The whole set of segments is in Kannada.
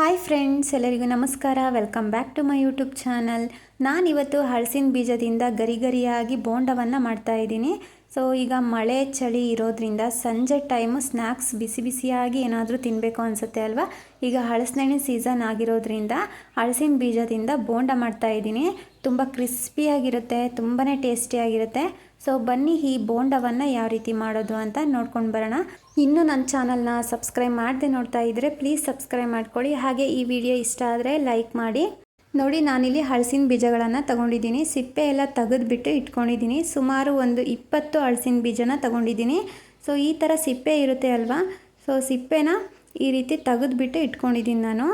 ಹಾಯ್ ಫ್ರೆಂಡ್ಸ್ ಎಲ್ಲರಿಗೂ ನಮಸ್ಕಾರ. Welcome back to my YouTube channel ನಾನಿವತ್ತು ಹಳಸಿನ ಬೀಜದಿಂದ ಗರಿ ಗರಿಯಾಗಿ ಬೋಂಡವನ್ನು ಮಾಡ್ತಾ ಇದ್ದೀನಿ. ಸೊ ಈಗ ಮಳೆ, ಚಳಿ ಇರೋದ್ರಿಂದ ಸಂಜೆ ಟೈಮು ಸ್ನ್ಯಾಕ್ಸ್ ಬಿಸಿ ಬಿಸಿಯಾಗಿ ಏನಾದರೂ ತಿನ್ನಬೇಕು ಅನಿಸುತ್ತೆ ಅಲ್ವಾ? ಈಗ ಹಳಸಿನಣ್ಣಿನ ಸೀಸನ್ ಆಗಿರೋದ್ರಿಂದ ಹಳಸಿನ ಬೀಜದಿಂದ ಬೋಂಡ ಮಾಡ್ತಾ ಇದ್ದೀನಿ. ತುಂಬ ಕ್ರಿಸ್ಪಿಯಾಗಿರುತ್ತೆ ತುಂಬಾ ಟೇಸ್ಟಿಯಾಗಿರುತ್ತೆ ಸೊ ಬನ್ನಿ ಈ ಬೋಂಡವನ್ನು ಯಾವ ರೀತಿ ಮಾಡೋದು ಅಂತ ನೋಡ್ಕೊಂಡು ಬರೋಣ. ಇನ್ನೂ ನನ್ನ ಚಾನಲ್ನ ಸಬ್ಸ್ಕ್ರೈಬ್ ಮಾಡದೆ ನೋಡ್ತಾ ಇದ್ದರೆ ಪ್ಲೀಸ್ ಸಬ್ಸ್ಕ್ರೈಬ್ ಮಾಡ್ಕೊಳ್ಳಿ. ಹಾಗೆ ಈ ವಿಡಿಯೋ ಇಷ್ಟ ಆದರೆ ಲೈಕ್ ಮಾಡಿ. ನೋಡಿ, ನಾನಿಲ್ಲಿ ಹಳಸಿನ ಬೀಜಗಳನ್ನು ತಗೊಂಡಿದ್ದೀನಿ. ಸಿಪ್ಪೆ ಎಲ್ಲ ತೆಗೆದುಬಿಟ್ಟು ಇಟ್ಕೊಂಡಿದ್ದೀನಿ. ಸುಮಾರು ಒಂದು ಇಪ್ಪತ್ತು ಹಲಸಿನ ಬೀಜನ ತಗೊಂಡಿದ್ದೀನಿ. ಸೊ ಈ ಥರ ಸಿಪ್ಪೆ ಇರುತ್ತೆ ಅಲ್ವಾ? ಸೊ ಸಿಪ್ಪೆನ ಈ ರೀತಿ ತೆಗೆದುಬಿಟ್ಟು ಇಟ್ಕೊಂಡಿದ್ದೀನಿ ನಾನು.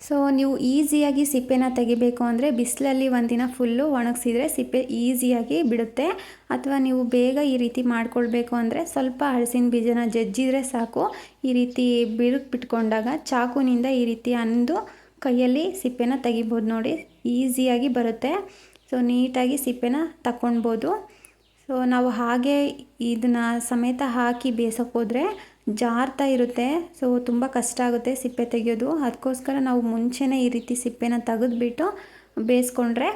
ಸೊ ನೀವು ಈಸಿಯಾಗಿ ಸಿಪ್ಪೆನ ತೆಗಿಬೇಕು ಅಂದರೆ ಬಿಸಿಲಲ್ಲಿ ಒಂದಿನ ಫುಲ್ಲು ಒಣಗಿಸಿದರೆ ಸಿಪ್ಪೆ ಈಸಿಯಾಗಿ ಬಿಡುತ್ತೆ. ಅಥವಾ ನೀವು ಬೇಗ ಈ ರೀತಿ ಮಾಡ್ಕೊಳ್ಬೇಕು ಅಂದರೆ ಸ್ವಲ್ಪ ಹಳಸಿನ ಬೀಜನ ಜಜ್ಜಿದ್ರೆ ಸಾಕು. ಈ ರೀತಿ ಬಿರುಕು ಬಿಟ್ಕೊಂಡಾಗ ಚಾಕುನಿಂದ ಈ ರೀತಿ ಅಂದು ಕೈಯಲ್ಲಿ ಸಿಪ್ಪೆನ ತೆಗಿಬೋದು ನೋಡಿ ಈಸಿಯಾಗಿ ಬರುತ್ತೆ. ಸೊ ನೀಟಾಗಿ ಸಿಪ್ಪೆನ ತಗೊಳ್ಬೋದು ಸೊ ನಾವು ಹಾಗೆ ಇದನ್ನ ಸಮೇತ ಹಾಕಿ ಬೇಯಿಸೋಕೆ ಹೋದರೆ ಜಾರ್ತಾ ಇರುತ್ತೆ. ಸೊ ತುಂಬ ಕಷ್ಟ ಆಗುತ್ತೆ ಸಿಪ್ಪೆ ತೆಗೆಯೋದು. ಅದಕ್ಕೋಸ್ಕರ ನಾವು ಮುಂಚೆನೇ ಈ ರೀತಿ ಸಿಪ್ಪೆನ ತೆಗೆದುಬಿಟ್ಟು ಬೇಯಿಸ್ಕೊಂಡ್ರೆ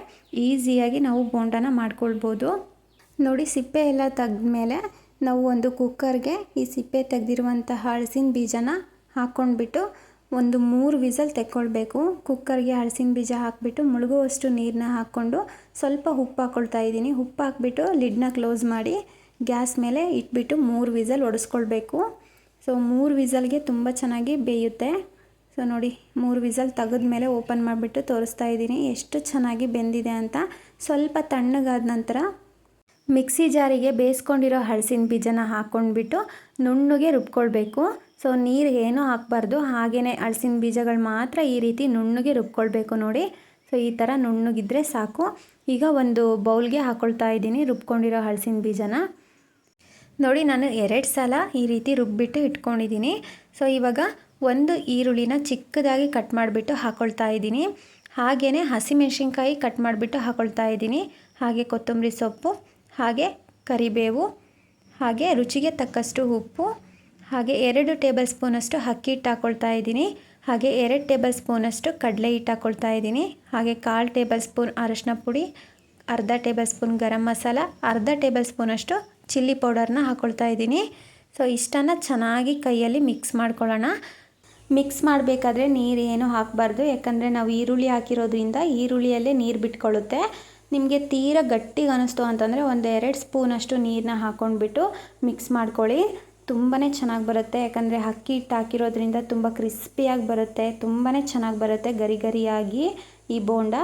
ಈಸಿಯಾಗಿ ನಾವು ಬೋಂಡನ ಮಾಡ್ಕೊಳ್ಬೋದು. ನೋಡಿ, ಸಿಪ್ಪೆ ಎಲ್ಲ ತೆಗೆದ್ಮೇಲೆ ನಾವು ಒಂದು ಕುಕ್ಕರ್ಗೆ ಈ ಸಿಪ್ಪೆ ತೆಗೆದಿರುವಂತಹ ಹಳಸಿನ ಬೀಜನ ಹಾಕ್ಕೊಂಡ್ಬಿಟ್ಟು ಒಂದು ಮೂರು ವಿಸಲ್ ತೆಕ್ಕೊಳ್ಬೇಕು. ಕುಕ್ಕರ್ಗೆ ಹಳಸಿನ ಬೀಜ ಹಾಕಿಬಿಟ್ಟು ಮುಳುಗುವಷ್ಟು ನೀರನ್ನ ಹಾಕ್ಕೊಂಡು ಸ್ವಲ್ಪ ಉಪ್ಪು ಹಾಕ್ಕೊಳ್ತಾ ಇದ್ದೀನಿ. ಉಪ್ಪು ಹಾಕ್ಬಿಟ್ಟು ಲಿಡ್ನ ಕ್ಲೋಸ್ ಮಾಡಿ ಗ್ಯಾಸ್ ಮೇಲೆ ಇಟ್ಬಿಟ್ಟು ಮೂರು ವಿಸಲ್ ಒಡಿಸ್ಕೊಳ್ಬೇಕು. ಸೊ ಮೂರು ವಿಸಲ್ಗೆ ತುಂಬ ಚೆನ್ನಾಗಿ ಬೇಯುತ್ತೆ. ಸೊ ನೋಡಿ, ಮೂರು ವಿಸಲ್ ತೆಗೆದ ಮೇಲೆ ಓಪನ್ ಮಾಡಿಬಿಟ್ಟು ತೋರಿಸ್ತಾ ಇದ್ದೀನಿ. ಎಷ್ಟು ಚೆನ್ನಾಗಿ ಬೆಂದಿದೆ ಅಂತ. ಸ್ವಲ್ಪ ತಣ್ಣಗಾದ ನಂತರ ಮಿಕ್ಸಿ ಜಾರಿಗೆ ಬೇಯಿಸ್ಕೊಂಡಿರೋ ಹಳಸಿನ ಬೀಜನ ಹಾಕ್ಕೊಂಡ್ಬಿಟ್ಟು ನುಣ್ಣಗೆ ರುಬ್ಕೊಳ್ಬೇಕು. ಸೊ ನೀರು ಏನೂ ಹಾಕಬಾರ್ದು. ಹಾಗೆಯೇ ಹಳಸಿನ ಬೀಜಗಳು ಮಾತ್ರ ಈ ರೀತಿ ನುಣ್ಣಗೆ ರುಬ್ಕೊಳ್ಬೇಕು ನೋಡಿ. ಸೊ ಈ ಥರ ನುಣ್ಣಗಿದ್ರೆ ಸಾಕು. ಈಗ ಒಂದು ಬೌಲ್ಗೆ ಹಾಕ್ಕೊಳ್ತಾ ಇದ್ದೀನಿ ರುಬ್ಕೊಂಡಿರೋ ಹಳಸಿನ ಬೀಜನ. ನೋಡಿ, ನಾನು ಎರಡು ಸಲ ಈ ರೀತಿ ರುಬ್ಬಿಟ್ಟು ಇಟ್ಕೊಂಡಿದ್ದೀನಿ. ಸೊ ಇವಾಗ ಒಂದು ಈರುಳ್ಳಿನ ಚಿಕ್ಕದಾಗಿ ಕಟ್ ಮಾಡಿಬಿಟ್ಟು ಹಾಕ್ಕೊಳ್ತಾ ಇದ್ದೀನಿ. ಹಾಗೆಯೇ ಹಸಿಮೆಣ್ಸಿನ್ಕಾಯಿ ಕಟ್ ಮಾಡಿಬಿಟ್ಟು ಹಾಕ್ಕೊಳ್ತಾ ಇದ್ದೀನಿ. ಹಾಗೆ ಕೊತ್ತಂಬರಿ ಸೊಪ್ಪು, ಹಾಗೆ ಕರಿಬೇವು, ಹಾಗೆ ರುಚಿಗೆ ತಕ್ಕಷ್ಟು ಉಪ್ಪು, ಹಾಗೆ ಎರಡು ಟೇಬಲ್ ಸ್ಪೂನಷ್ಟು ಅಕ್ಕಿ ಹಿಟ್ಟು ಹಾಕ್ಕೊಳ್ತಾ ಇದ್ದೀನಿ. ಹಾಗೆ ಎರಡು ಟೇಬಲ್ ಸ್ಪೂನಷ್ಟು ಕಡಲೆ ಹಿಟ್ಟು ಹಾಕ್ಕೊಳ್ತಾ ಇದ್ದೀನಿ. ಹಾಗೆ ಕಾಲು ಟೇಬಲ್ ಸ್ಪೂನ್ ಅರಶಿನ ಪುಡಿ, ಅರ್ಧ ಟೇಬಲ್ ಸ್ಪೂನ್ ಗರಂ ಮಸಾಲ, ಅರ್ಧ ಟೇಬಲ್ ಸ್ಪೂನಷ್ಟು ಚಿಲ್ಲಿ ಪೌಡರ್ನ ಹಾಕ್ಕೊಳ್ತಾ ಇದ್ದೀನಿ. ಸೊ ಇಷ್ಟನ್ನು ಚೆನ್ನಾಗಿ ಕೈಯಲ್ಲಿ ಮಿಕ್ಸ್ ಮಾಡ್ಕೊಳ್ಳೋಣ. ಮಿಕ್ಸ್ ಮಾಡಬೇಕಾದ್ರೆ ನೀರು ಏನು ಹಾಕಬಾರ್ದು. ಯಾಕಂದರೆ ನಾವು ಈರುಳ್ಳಿ ಹಾಕಿರೋದ್ರಿಂದ ಈರುಳ್ಳಿಯಲ್ಲೇ ನೀರು ಬಿಟ್ಕೊಳ್ಳುತ್ತೆ. ನಿಮಗೆ ತೀರ ಗಟ್ಟಿಗೆ ಅನ್ನಿಸ್ತು ಅಂತಂದರೆ ಒಂದು ಎರಡು ಸ್ಪೂನಷ್ಟು ನೀರನ್ನ ಹಾಕ್ಕೊಂಡ್ಬಿಟ್ಟು ಮಿಕ್ಸ್ ಮಾಡ್ಕೊಳ್ಳಿ. ತುಂಬಾ ಚೆನ್ನಾಗಿ ಬರುತ್ತೆ. ಯಾಕಂದರೆ ಅಕ್ಕಿ ಹಿಟ್ಟು ಹಾಕಿರೋದ್ರಿಂದ ತುಂಬ ಕ್ರಿಸ್ಪಿಯಾಗಿ ಬರುತ್ತೆ. ತುಂಬಾ ಚೆನ್ನಾಗಿ ಬರುತ್ತೆ ಗರಿ ಗರಿಯಾಗಿ ಈ ಬೋಂಡ.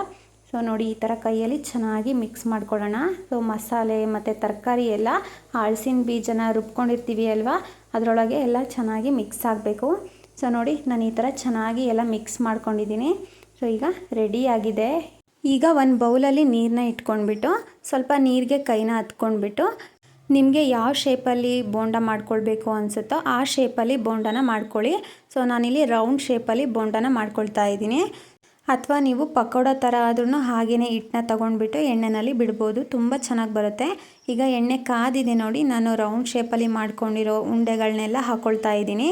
ಸೊ ನೋಡಿ, ಈ ಥರ ಕೈಯಲ್ಲಿ ಚೆನ್ನಾಗಿ ಮಿಕ್ಸ್ ಮಾಡ್ಕೊಳ್ಳೋಣ. ಸೊ ಮಸಾಲೆ ಮತ್ತು ತರಕಾರಿ ಎಲ್ಲ ಹಳಸಿನ ಬೀಜನ ರುಬ್ಕೊಂಡಿರ್ತೀವಿ ಅಲ್ವಾ? ಅದರೊಳಗೆ ಎಲ್ಲ ಚೆನ್ನಾಗಿ ಮಿಕ್ಸ್ ಆಗಬೇಕು. ಸೊ ನೋಡಿ, ನಾನು ಈ ಥರ ಚೆನ್ನಾಗಿ ಎಲ್ಲ ಮಿಕ್ಸ್ ಮಾಡ್ಕೊಂಡಿದ್ದೀನಿ. ಸೊ ಈಗ ರೆಡಿಯಾಗಿದೆ ಈಗ ಒಂದು ಬೌಲಲ್ಲಿ ನೀರನ್ನ ಇಟ್ಕೊಂಡ್ಬಿಟ್ಟು, ಸ್ವಲ್ಪ ನೀರಿಗೆ ಕೈನ ಹತ್ಕೊಂಡ್ಬಿಟ್ಟು, ನಿಮಗೆ ಯಾವ ಶೇಪಲ್ಲಿ ಬೋಂಡ ಮಾಡ್ಕೊಳ್ಬೇಕು ಅನಿಸುತ್ತೋ ಆ ಶೇಪಲ್ಲಿ ಬೋಂಡನ ಮಾಡ್ಕೊಳ್ಳಿ. ಸೊ ನಾನಿಲ್ಲಿ ರೌಂಡ್ ಶೇಪಲ್ಲಿ ಬೋಂಡನ ಮಾಡ್ಕೊಳ್ತಾ ಇದ್ದೀನಿ. ಅಥವಾ ನೀವು ಪಕೋಡ ಥರ ಆದ್ರೂ ಹಾಗೆಯೇ ಹಿಟ್ಟನ್ನ ತೊಗೊಂಡ್ಬಿಟ್ಟು ಎಣ್ಣೆನಲ್ಲಿ ಬಿಡ್ಬೋದು. ತುಂಬ ಚೆನ್ನಾಗಿ ಬರುತ್ತೆ. ಈಗ ಎಣ್ಣೆ ಕಾದಿದೆ ನೋಡಿ, ನಾನು ರೌಂಡ್ ಶೇಪಲ್ಲಿ ಮಾಡ್ಕೊಂಡಿರೋ ಉಂಡೆಗಳನ್ನೆಲ್ಲ ಹಾಕ್ಕೊಳ್ತಾ ಇದ್ದೀನಿ.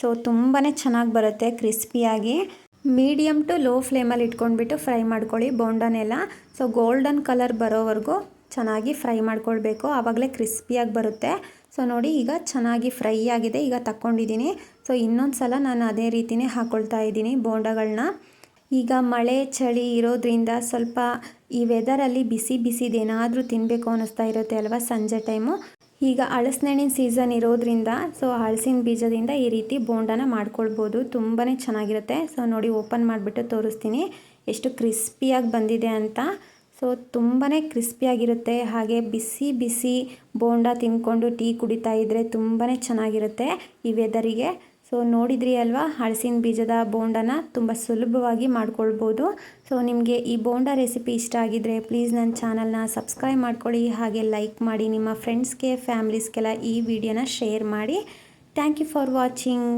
ಸೊ ತುಂಬಾ ಚೆನ್ನಾಗಿ ಬರುತ್ತೆ, ಕ್ರಿಸ್ಪಿಯಾಗಿ. ಮೀಡಿಯಮ್ ಟು ಲೋ ಫ್ಲೇಮಲ್ಲಿ ಇಟ್ಕೊಂಡ್ಬಿಟ್ಟು ಫ್ರೈ ಮಾಡ್ಕೊಳ್ಳಿ ಬೋಂಡನೆಲ್ಲ. ಸೊ ಗೋಲ್ಡನ್ ಕಲರ್ ಬರೋವರೆಗೂ ಚೆನ್ನಾಗಿ ಫ್ರೈ ಮಾಡ್ಕೊಳ್ಬೇಕು. ಆವಾಗಲೇ ಕ್ರಿಸ್ಪಿಯಾಗಿ ಬರುತ್ತೆ. ಸೊ ನೋಡಿ, ಈಗ ಚೆನ್ನಾಗಿ ಫ್ರೈ ಆಗಿದೆ. ಈಗ ತಕ್ಕೊಂಡಿದ್ದೀನಿ. ಸೊ ಇನ್ನೊಂದು ಸಲ ನಾನು ಅದೇ ರೀತಿಯೇ ಹಾಕ್ಕೊಳ್ತಾ ಇದ್ದೀನಿ ಬೋಂಡಗಳನ್ನ ಈಗ ಮಳೆ, ಚಳಿ ಇರೋದ್ರಿಂದ ಸ್ವಲ್ಪ ಈ ವೆದರಲ್ಲಿ ಬಿಸಿ ಬಿಸಿದೇನಾದರೂ ತಿನ್ನಬೇಕು ಅನ್ನಿಸ್ತಾ ಇರುತ್ತೆ ಅಲ್ವಾ ಸಂಜೆ ಟೈಮು ಈಗ ಹಳಸಿನಣ್ಣಿನ ಸೀಸನ್ ಇರೋದ್ರಿಂದ ಸೊ ಹಳಸಿನ ಬೀಜದಿಂದ ಈ ರೀತಿ ಬೋಂಡನ ಮಾಡ್ಕೊಳ್ಬೋದು. ತುಂಬಾ ಚೆನ್ನಾಗಿರುತ್ತೆ. ಸೊ ನೋಡಿ ಓಪನ್ ಮಾಡಿಬಿಟ್ಟು ತೋರಿಸ್ತೀನಿ. ಎಷ್ಟು ಕ್ರಿಸ್ಪಿಯಾಗಿ ಬಂದಿದೆ ಅಂತ. ಸೊ ತುಂಬಾ ಕ್ರಿಸ್ಪಿಯಾಗಿರುತ್ತೆ ಹಾಗೆ ಬಿಸಿ ಬಿಸಿ ಬೋಂಡ ತಿನ್ಕೊಂಡು ಟೀ ಕುಡಿತಾ ಇದ್ದರೆ ತುಂಬಾ ಚೆನ್ನಾಗಿರುತ್ತೆ ಈ ವೆದರಿಗೆ ಸೊ ನೋಡಿದ್ರಿ ಅಲ್ವಾ? ಹಳಸಿನ ಬೀಜದ ಬೋಂಡನ ತುಂಬ ಸುಲಭವಾಗಿ ಮಾಡ್ಕೊಳ್ಬೋದು. ಸೊ ನಿಮಗೆ ಈ ಬೋಂಡ ರೆಸಿಪಿ ಇಷ್ಟ ಆಗಿದ್ರೆ ಪ್ಲೀಸ್ ನನ್ನ ಚಾನಲ್ನ ಸಬ್ಸ್ಕ್ರೈಬ್ ಮಾಡ್ಕೊಳ್ಳಿ. ಹಾಗೆ ಲೈಕ್ ಮಾಡಿ ನಿಮ್ಮ ಫ್ರೆಂಡ್ಸ್ಗೆ ಫ್ಯಾಮ್ಲೀಸ್ಗೆಲ್ಲ ಈ ವಿಡಿಯೋನ ಶೇರ್ ಮಾಡಿ. Thank you for watching